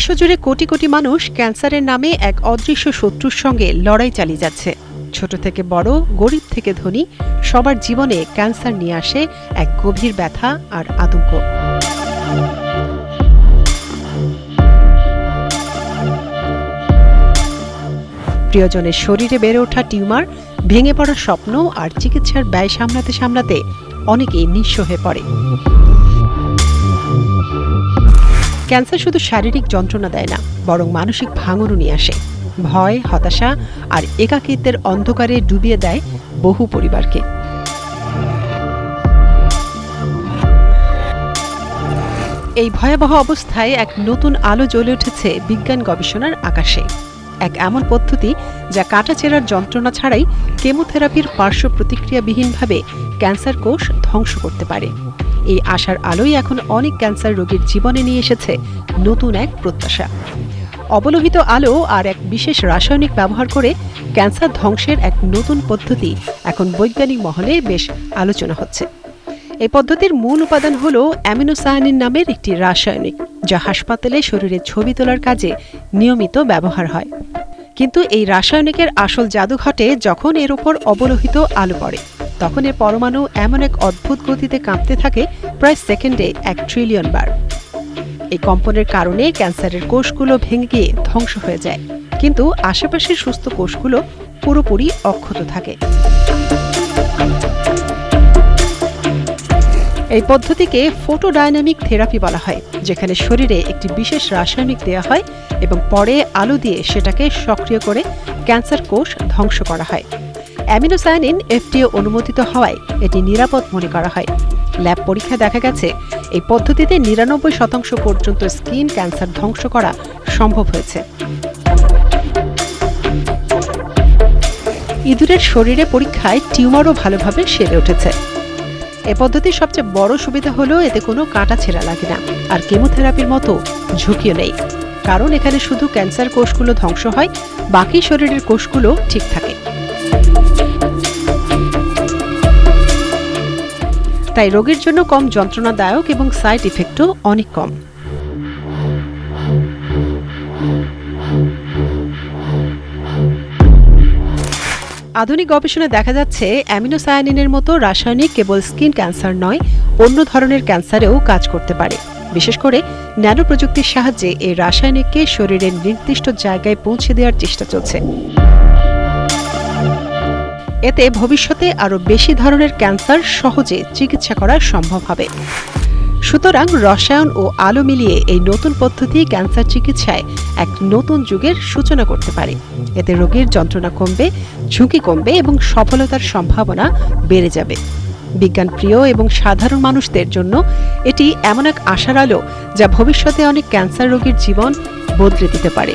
বিশ্বজুড়ে কোটি কোটি মানুষ ক্যান্সারের নামে এক অদৃশ্য শত্রুর সঙ্গে লড়াই চালিয়ে যাচ্ছে। ছোট থেকে বড়, গরিব থেকে ধনী, সবার জীবনে ক্যান্সার নিয়ে আসে এক গভীর ব্যথা আর আতঙ্ক। প্রিয়জনের শরীরে বেড়ে ওঠা টিউমার, ভেঙে পড়ার স্বপ্ন আর চিকিৎসার ব্যয় সামলাতে সামলাতে অনেকেই নিঃস্ব হয়ে পড়ে। ক্যান্সার শুধু শারীরিক যন্ত্রণা দেয় না, বরং মানসিক ভাঙনও নিয়ে আসে। ভয়, হতাশা আর একাকিত্বের অন্ধকারে ডুবিয়ে দেয় বহু পরিবারকে। এই ভয়াবহ অবস্থায় এক নতুন আলো জ্বলে উঠেছে বিজ্ঞান গবেষণার আকাশে। এক এমন পদ্ধতি যা কাটাচেরার যন্ত্রণা ছাড়াই কেমোথেরাপির পার্শ্ব প্রতিক্রিয়াবিহীনভাবে ক্যান্সার কোষ ধ্বংস করতে পারে। এই আশার আলোই এখন অনেক ক্যান্সার রোগীর জীবনে নিয়ে এসেছে নতুন এক প্রত্যাশা। অবলোহিত আলো আর এক বিশেষ রাসায়নিক ব্যবহার করে ক্যান্সার ধ্বংসের এক নতুন পদ্ধতি এখন বৈজ্ঞানিক মহলে বেশ আলোচনা হচ্ছে। এই পদ্ধতির মূল উপাদান হল অ্যামিনোসায়ানিন নামের একটি রাসায়নিক, যা হাসপাতালে শরীরের ছবি তোলার কাজে নিয়মিত ব্যবহার হয়। কিন্তু এই রাসায়নিকের আসল জাদু ঘটে যখন এর উপর অবলোহিত আলো পড়ে। তখন এর পরমাণু এমন এক অদ্ভুত গতিতে কাঁপতে থাকে, প্রায় সেকেন্ডে এক ট্রিলিয়ন বার। এই কম্পনের কারণে ক্যান্সারের কোষগুলো ভেঙে গিয়ে ধ্বংস হয়ে যায়। কিন্তু আশেপাশের সুস্থ কোষগুলো পুরোপুরি অক্ষত থাকে। এই পদ্ধতিকে ফটোডাইনামিক থেরাপি বলা হয়, যেখানে শরীরে একটি বিশেষ রাসায়নিক দেওয়া হয় এবং পরে আলো দিয়ে সেটাকে সক্রিয় করে ক্যান্সার কোষ ধ্বংস করা হয়। অ্যামিনোসায়ানিন এফটিও অনুমোদিত হওয়ায় এটি নিরাপদ মনে করা হয়। ল্যাব পরীক্ষায় দেখা গেছে, এই পদ্ধতিতে নিরানব্বই শতাংশ পর্যন্ত স্কিন ক্যান্সার ধ্বংস করা সম্ভব হয়েছে। ইঁদুরের শরীরে পরীক্ষায় টিউমারও ভালোভাবে সেরে উঠেছে। এ পদ্ধতির সবচেয়ে বড় সুবিধা হলো এতে কোনো কাটা ছেঁড়া লাগে না, আর কেমোথেরাপির মতো ঝুঁকিও নেই। কারণ এখানে শুধু ক্যান্সার কোষগুলো ধ্বংস হয়, বাকি শরীরের কোষগুলো ঠিক থাকে। তাই রোগীর জন্য কম যন্ত্রণাদায়ক এবং সাইড ইফেক্টও অনেক কম। আধুনিক গবেষণায় দেখা যাচ্ছে, অ্যামিনোসায়ানিনের মতো রাসায়নিক কেবল স্কিন ক্যান্সার নয়, অন্য ধরনের ক্যান্সারেও কাজ করতে পারে। বিশেষ করে ন্যানো প্রযুক্তির সাহায্যে এই রাসায়নিককে শরীরের নির্দিষ্ট জায়গায় পৌঁছে দেওয়ার চেষ্টা চলছে। এতে ভবিষ্যতে আরও বেশি ধরনের ক্যান্সার সহজে চিকিৎসা করা সম্ভব হবে। সুতরাং রসায়ন ও আলো মিলিয়ে এই নতুন পদ্ধতি ক্যান্সার চিকিৎসায় এক নতুন যুগের সূচনা করতে পারে। এতে রোগীর যন্ত্রণা কমবে, ঝুঁকি কমবে এবং সফলতার সম্ভাবনা বেড়ে যাবে। বিজ্ঞান প্রিয় এবং সাধারণ মানুষদের জন্য এটি এমন এক আশার আলো যা ভবিষ্যতে অনেক ক্যান্সার রোগীর জীবন বদলে দিতে পারে।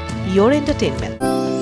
your entertainment.